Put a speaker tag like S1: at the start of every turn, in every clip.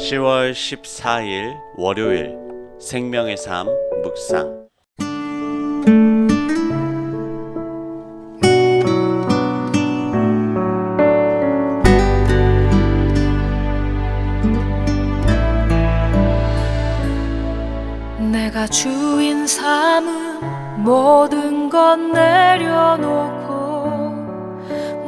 S1: 10월 14일 월요일 생명의 삶 묵상.
S2: 내가 주인 삼은 모든 것 내려놓고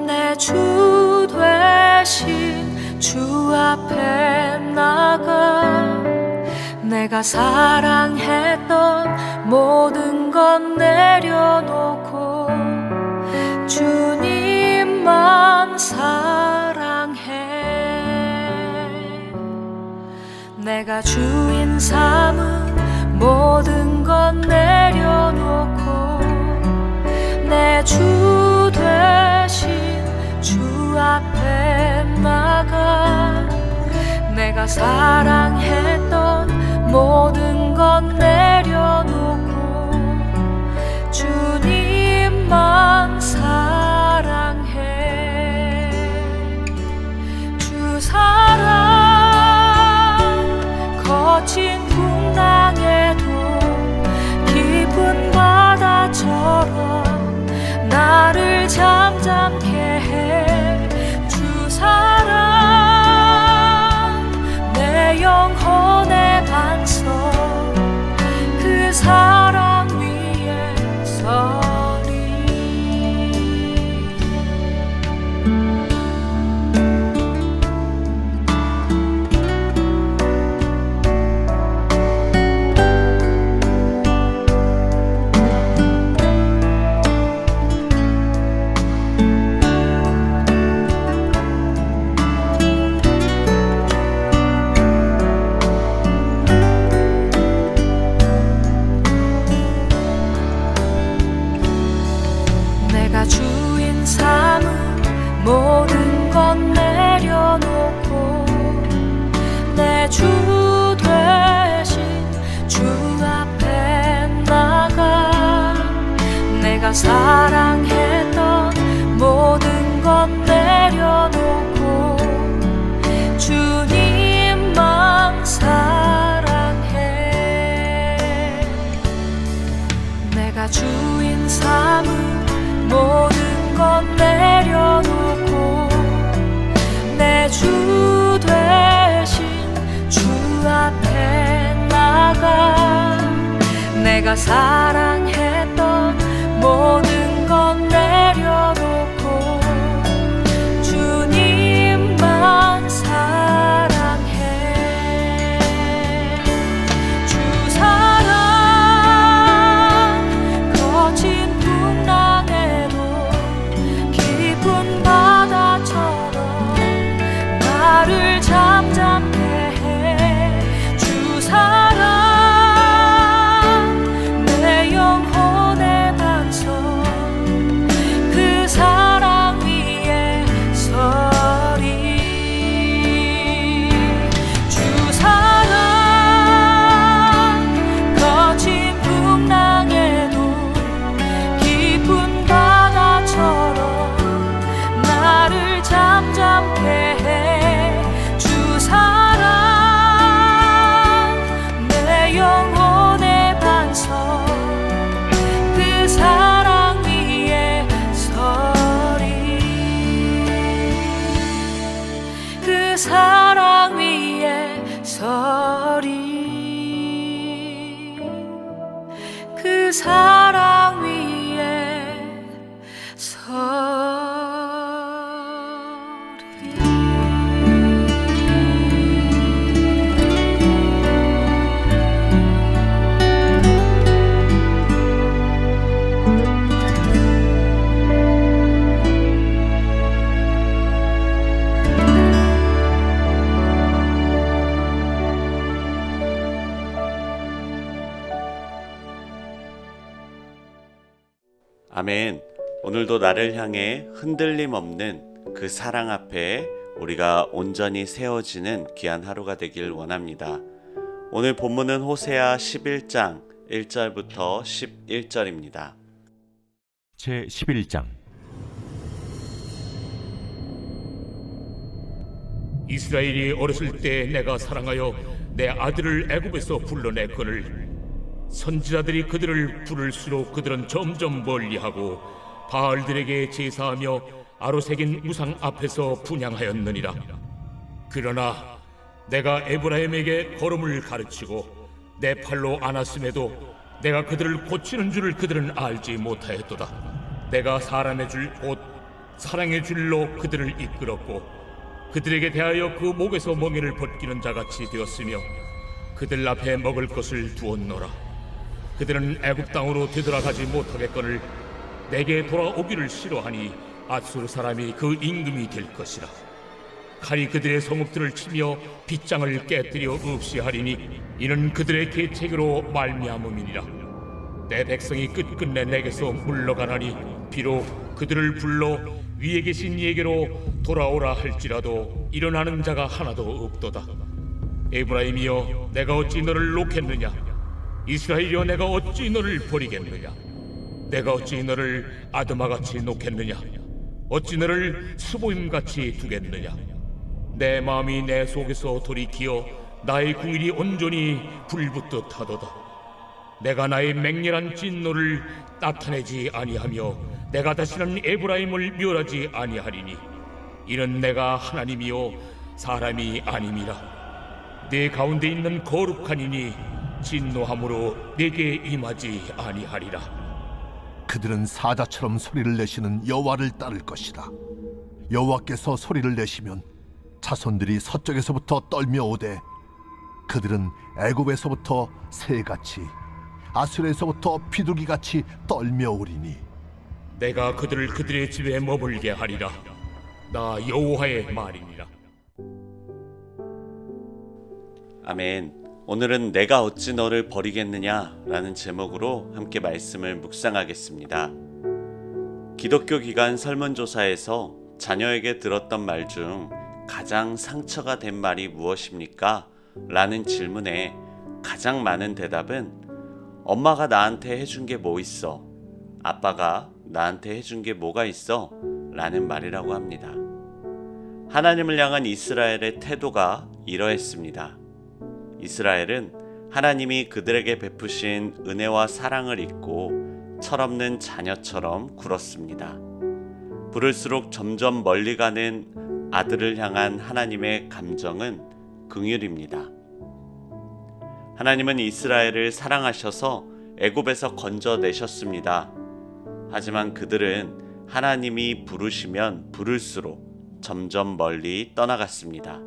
S2: 내주 되신 주 앞에 나가 내가 사랑했던 모든 것 내려놓고 주님만 사랑해. 내가 주인 삼은 모든 것 내려놓고 내주 내가 사랑했던 모든 것 내려 내가 사랑했 서리. 그 사랑
S1: 아멘. 오늘도 나를 향해 흔들림 없는 그 사랑 앞에 우리가 온전히 세워지는 귀한 하루가 되길 원합니다. 오늘 본문은 호세아 11장 1절부터 11절입니다.
S3: 제 11장
S4: 이스라엘이 어렸을 때 내가 사랑하여 내 아들을 애굽에서 불러냈거늘 선지자들이 그들을 부를수록 그들은 점점 멀리하고 바알들에게 제사하며 아로새긴 우상 앞에서 분양하였느니라. 그러나 내가 에브라임에게 걸음을 가르치고 내 팔로 안았음에도 내가 그들을 고치는 줄을 그들은 알지 못하였도다. 내가 사람의 줄 곧 사랑의 줄로 그들을 이끌었고 그들에게 대하여 그 목에서 멍에를 벗기는 자같이 되었으며 그들 앞에 먹을 것을 두었노라 그들은 애굽 땅으로 되돌아가지 못하겠거늘 내게 돌아오기를 싫어하니 아수르 사람이 그 임금이 될 것이라. 칼이 그들의 성읍들을 치며 빗장을 깨뜨려 없이 하리니 이는 그들의 계책으로 말미암음이니라. 내 백성이 끝끝내 내게서 물러가나니 비록 그들을 불러 위에 계신 이에게로 돌아오라 할지라도 일어나는 자가 하나도 없도다. 에브라임이여 내가 어찌 너를 놓겠느냐 이스라엘이여 내가 어찌 너를 버리겠느냐? 내가 어찌 너를 아드마같이 놓겠느냐? 어찌 너를 수보임같이 두겠느냐? 내 마음이 내 속에서 돌이키어 나의 궁일이 온전히 불붙듯 하도다. 내가 나의 맹렬한 진노를 나타내지 아니하며 내가 다시는 에브라임을 멸하지 아니하리니 이는 내가 하나님이요 사람이 아님이라. 내 가운데 있는 거룩한 이니 진노함으로 내게 임하지 아니하리라
S5: 그들은 사자처럼 소리를 내시는 여호와를 따를 것이다. 여호와께서 소리를 내시면 자손들이 서쪽에서부터 떨며 오되 그들은 애굽에서부터 새같이 아수르에서부터 비둘기같이 떨며 오리니
S4: 내가 그들을 그들의 집에 머물게 하리라 나 여호와의 말이니라
S1: 아멘. 오늘은 내가 어찌 너를 버리겠느냐 라는 제목으로 함께 말씀을 묵상하겠습니다. 기독교 기관 설문조사에서 자녀에게 들었던 말 중 가장 상처가 된 말이 무엇입니까? 라는 질문에 가장 많은 대답은 엄마가 나한테 해준 게 뭐 있어? 아빠가 나한테 해준 게 뭐가 있어? 라는 말이라고 합니다. 하나님을 향한 이스라엘의 태도가 이러했습니다. 이스라엘은 하나님이 그들에게 베푸신 은혜와 사랑을 잊고 철없는 자녀처럼 굴었습니다. 부를수록 점점 멀리 가는 아들을 향한 하나님의 감정은 긍휼입니다. 하나님은 이스라엘을 사랑하셔서 애굽에서 건져내셨습니다. 하지만 그들은 하나님이 부르시면 부를수록 점점 멀리 떠나갔습니다.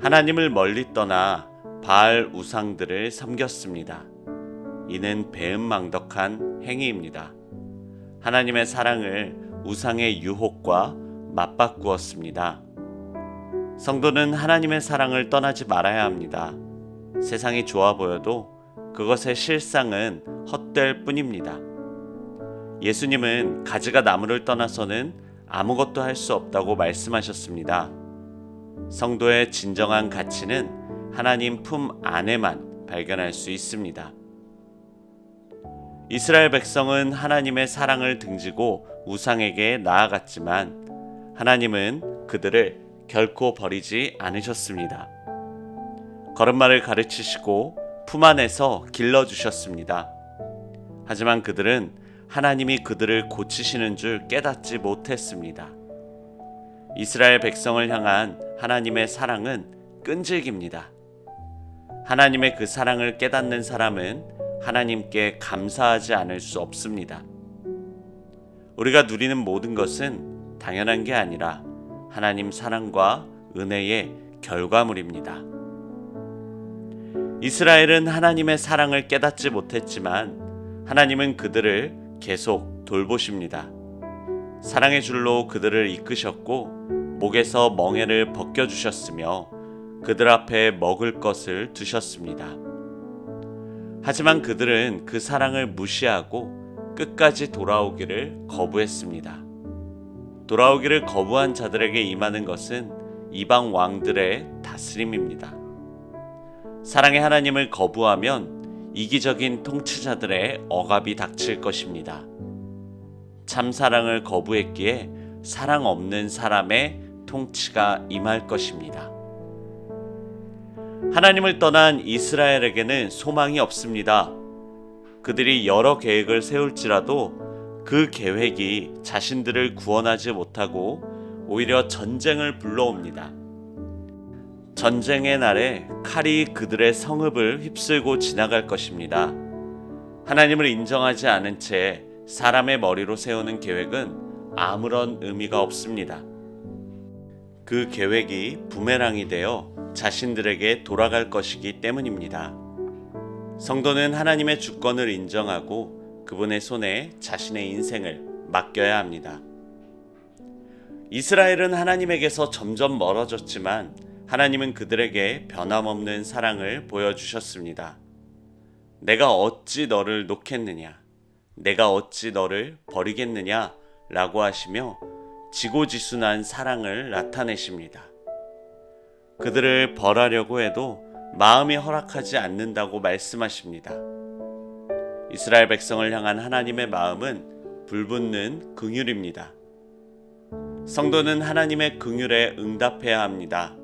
S1: 하나님을 멀리 떠나 바알 우상들을 섬겼습니다. 이는 배은망덕한 행위입니다. 하나님의 사랑을 우상의 유혹과 맞바꾸었습니다. 성도는 하나님의 사랑을 떠나지 말아야 합니다. 세상이 좋아 보여도 그것의 실상은 헛될 뿐입니다. 예수님은 가지가 나무를 떠나서는 아무것도 할 수 없다고 말씀하셨습니다. 성도의 진정한 가치는 하나님 품 안에만 발견할 수 있습니다. 이스라엘 백성은 하나님의 사랑을 등지고 우상에게 나아갔지만 하나님은 그들을 결코 버리지 않으셨습니다. 걸음마를 가르치시고 품 안에서 길러주셨습니다. 하지만 그들은 하나님이 그들을 고치시는 줄 깨닫지 못했습니다. 이스라엘 백성을 향한 하나님의 사랑은 끈질깁니다. 하나님의 그 사랑을 깨닫는 사람은 하나님께 감사하지 않을 수 없습니다. 우리가 누리는 모든 것은 당연한 게 아니라 하나님 사랑과 은혜의 결과물입니다. 이스라엘은 하나님의 사랑을 깨닫지 못했지만 하나님은 그들을 계속 돌보십니다. 사랑의 줄로 그들을 이끄셨고 목에서 멍에를 벗겨 주셨으며 그들 앞에 먹을 것을 두셨습니다. 하지만 그들은 그 사랑을 무시하고 끝까지 돌아오기를 거부했습니다. 돌아오기를 거부한 자들에게 임하는 것은 이방 왕들의 다스림입니다. 사랑의 하나님을 거부하면 이기적인 통치자들의 억압이 닥칠 것입니다. 참 사랑을 거부했기에 사랑 없는 사람의 통치가 임할 것입니다. 하나님을 떠난 이스라엘에게는 소망이 없습니다. 그들이 여러 계획을 세울지라도 그 계획이 자신들을 구원하지 못하고 오히려 전쟁을 불러옵니다. 전쟁의 날에 칼이 그들의 성읍을 휩쓸고 지나갈 것입니다. 하나님을 인정하지 않은 채 사람의 머리로 세우는 계획은 아무런 의미가 없습니다. 그 계획이 부메랑이 되어 자신들에게 돌아갈 것이기 때문입니다. 성도는 하나님의 주권을 인정하고 그분의 손에 자신의 인생을 맡겨야 합니다. 이스라엘은 하나님에게서 점점 멀어졌지만 하나님은 그들에게 변함없는 사랑을 보여주셨습니다. 내가 어찌 너를 놓겠느냐? 내가 어찌 너를 버리겠느냐? 라고 하시며 지고지순한 사랑을 나타내십니다. 그들을 벌하려고 해도 마음이 허락하지 않는다고 말씀하십니다. 이스라엘 백성을 향한 하나님의 마음은 불붙는 긍휼입니다. 성도는 하나님의 긍휼에 응답해야 합니다.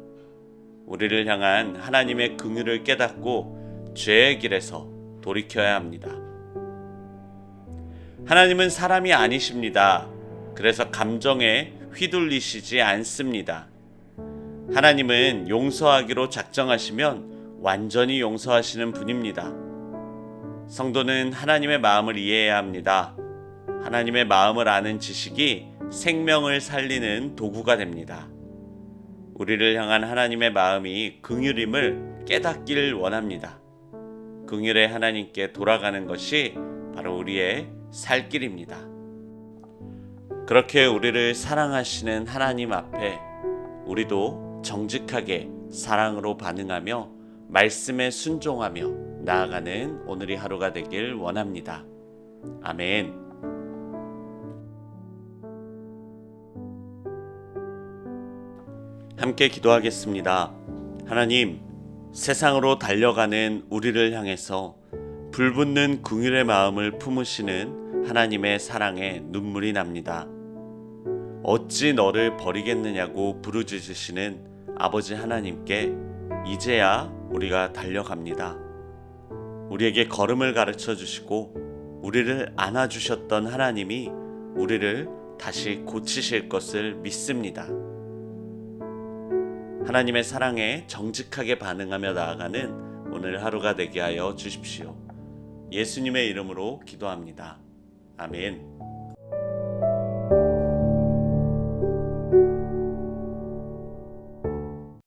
S1: 우리를 향한 하나님의 긍휼을 깨닫고 죄의 길에서 돌이켜야 합니다. 하나님은 사람이 아니십니다. 그래서 감정에 휘둘리시지 않습니다. 하나님은 용서하기로 작정하시면 완전히 용서하시는 분입니다. 성도는 하나님의 마음을 이해해야 합니다. 하나님의 마음을 아는 지식이 생명을 살리는 도구가 됩니다. 우리를 향한 하나님의 마음이 긍휼임을 깨닫기를 원합니다. 긍휼의 하나님께 돌아가는 것이 바로 우리의 살 길입니다. 그렇게 우리를 사랑하시는 하나님 앞에 우리도 정직하게 사랑으로 반응하며 말씀에 순종하며 나아가는 오늘이 하루가 되길 원합니다. 아멘. 함께 기도하겠습니다. 하나님, 세상으로 달려가는 우리를 향해서 불붙는 궁율의 마음을 품으시는 하나님의 사랑에 눈물이 납니다. 어찌 너를 버리겠느냐고 부르짖으시는 아버지 하나님께 이제야 우리가 달려갑니다. 우리에게 걸음을 가르쳐 주시고 우리를 안아 주셨던 하나님이 우리를 다시 고치실 것을 믿습니다. 하나님의 사랑에 정직하게 반응하며 나아가는 오늘 하루가 되게 하여 주십시오. 예수님의 이름으로 기도합니다. 아멘.